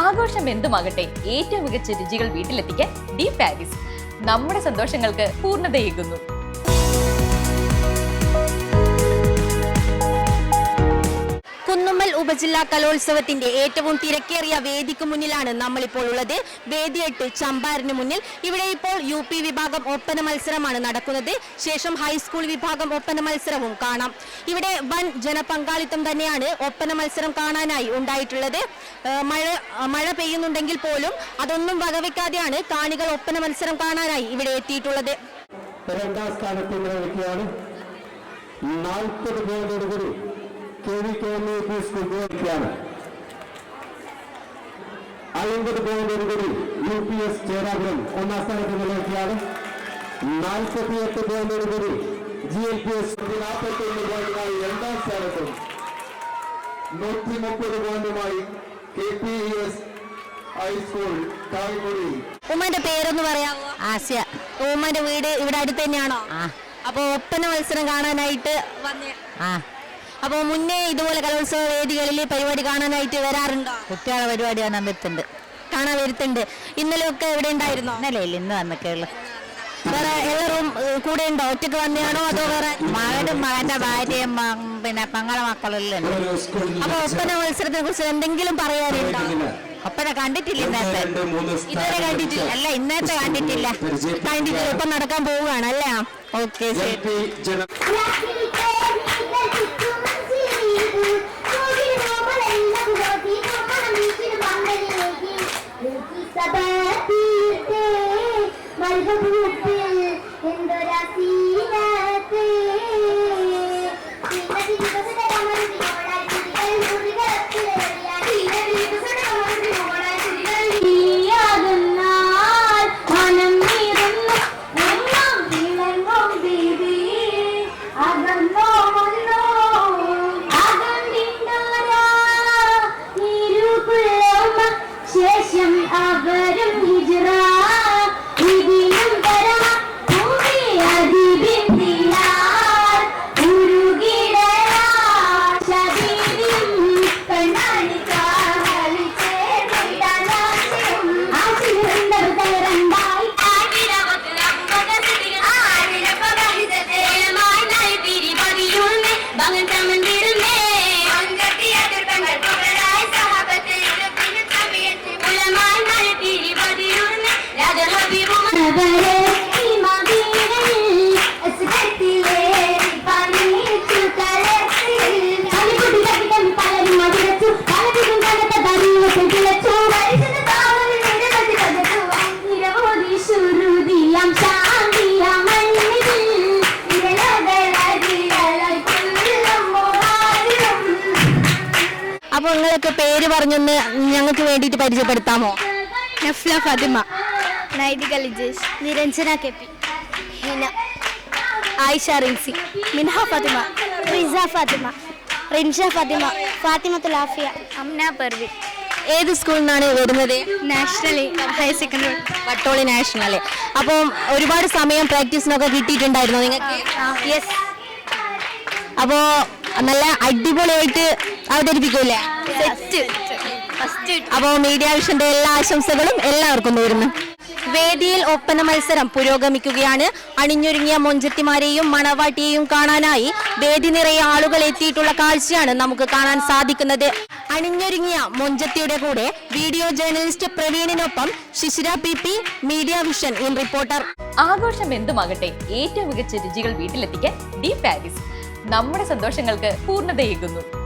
ആഘോഷം എന്തുമാകട്ടെ ഏറ്റവും മികച്ച രുചികൾ വീട്ടിലെത്തിക്കാൻ ഡി പാരീസ് നമ്മുടെ സന്തോഷങ്ങൾക്ക് പൂർണതയേകുന്നു. ഉപജില്ലാ കലോത്സവത്തിന്റെ ഏറ്റവും തിരക്കേറിയ വേദിക്ക് മുന്നിലാണ് നമ്മളിപ്പോൾ ഉള്ളത്. വേദി എട്ട് ചമ്പാരന് മുന്നിൽ. ഇവിടെ ഇപ്പോൾ യു പി വിഭാഗം ഒപ്പന മത്സരമാണ് നടക്കുന്നത്. ശേഷം ഹൈസ്കൂൾ വിഭാഗം ഒപ്പന മത്സരവും കാണാം. ഇവിടെ വൻ ജനപങ്കാളിത്തം തന്നെയാണ് ഒപ്പന മത്സരം കാണാനായി ഉണ്ടായിട്ടുള്ളത്. മഴ മഴ പെയ്യുന്നുണ്ടെങ്കിൽ പോലും അതൊന്നും വകവെക്കാതെയാണ് കാണികൾ ഒപ്പന മത്സരം കാണാനായി ഇവിടെ എത്തിയിട്ടുള്ളത്. രണ്ടാം സ്ഥാനത്ത് നാൽപ്പത് പോയിന്റോടുകൂടി K V K M P school point U P S Cherapuram ഒന്നാം സ്ഥാനത്ത് നിലനിൽക്കുകയാണ്. നാൽപ്പത്തിയെട്ട് പോയിന്റോടുകൂടി ജി എൽ പി എസ് നാൽപ്പത്തി ഒന്ന് പോയിന്റുമായി രണ്ടാം സ്ഥാനത്തും. നൂറ്റി മുപ്പത് പോയിന്റുമായി K P S high school തായ്മൊഴി ഉമ്മന്റെ പേരൊന്ന് പറയാമോ ആസ്യ. ഉമ്മന്റെ വീട് ഇവിടെ അടുത്ത് തന്നെയാണോ? അപ്പൊ ഒപ്പന മത്സരം കാണാനായിട്ട് വന്നേ. ആ. അപ്പൊ മുന്നേ ഇതുപോലെ കലോത്സവ വേദികളിൽ പരിപാടി കാണാനായിട്ട് വരാറുണ്ടോ? കുട്ടികളെ പരിപാടി കാണാൻ വരുത്തുണ്ട്. കാണാൻ വരുത്തുണ്ട്. ഇന്നലെ ഒക്കെ എവിടെ ഉണ്ടായിരുന്നോ? ഇന്നലെ ഇന്ന് വന്നൊക്കെയുള്ളു വേറെ എല്ലാവരും കൂടെ ഉണ്ടോ? ഒറ്റയ്ക്ക് വന്നെയാണോ അതോ വേറെ? മകനും മകന്റെ ഭാര്യയും പിന്നെ പങ്ങളെ മക്കളെല്ലാം ഉണ്ട്. അപ്പൊ ഒപ്പന മത്സരത്തെ കുറിച്ച് എന്തെങ്കിലും പറയാനുണ്ടോ? ഒപ്പന കണ്ടിട്ടില്ല ഇന്നത്തെ ഇതുവരെ കണ്ടിട്ടില്ല. അല്ല ഇന്നത്തെ കണ്ടിട്ടില്ല. കണ്ടിട്ടില്ല. ഒപ്പം നടക്കാൻ പോവുകയാണ് അല്ലേ? ഓക്കെ ശരി. Vai, vai, vai, vai. അപ്പൊ നിങ്ങളൊക്കെ പേര് പറഞ്ഞൊന്ന് ഞങ്ങൾക്ക് വേണ്ടിയിട്ട് പരിചയപ്പെടുത്താമോ? നഫ്ല ഫാത്തിമ. നൈതിക ലിജേഷ് നിരഞ്ജന കെ പി ഹിന ആയിഷ റിൻസി മിൻഹ ഫാത്തിമ റിസ ഫാത്തിമ റിൻഷ ഫാത്തിമ ഫാത്തിമത്തുൽ ആഫിയ അംന പർവി ഏത് സ്കൂളിൽ നിന്നാണ് വരുന്നത്? നാഷണലി ഹയർ സെക്കൻഡറി. വട്ടോളി നാഷണൽ അപ്പം ഒരുപാട് സമയം പ്രാക്ടീസിനൊക്കെ കിട്ടിയിട്ടുണ്ടായിരുന്നു നിങ്ങൾക്ക് യെസ് അപ്പോ നല്ല അടിപൊളിയായിട്ട് അവതരിപ്പിക്കൂലേ സെറ്റ് ഫസ്റ്റ് അപ്പോ മീഡിയ വിഷന്റെ എല്ലാ ആശംസകളും എല്ലാവർക്കും നേരുന്നു. വേദിയിൽ ഒപ്പന മത്സരം പുരോഗമിക്കുകയാണ്. അണിഞ്ഞൊരുങ്ങിയ മൊഞ്ചത്തിമാരെയും മണവാട്ടിയെയും കാണാനായി വേദി നിറയെ ആളുകൾ എത്തിയിട്ടുള്ള കാഴ്ചയാണ് നമുക്ക് കാണാൻ സാധിക്കുന്നത്. അണിഞ്ഞൊരുങ്ങിയ മൊഞ്ചത്തിയുടെ കൂടെ video journalist പ്രവീണിനൊപ്പം Shishira P P media vision in reporter. ആഘോഷം എന്തുമാകട്ടെ? ഏറ്റവും മികച്ച രുചികൾ വീട്ടിലെത്തിക്കാൻ പാരീസ് നമ്മുടെ സന്തോഷങ്ങൾക്ക് പൂർണതയേകുന്നു.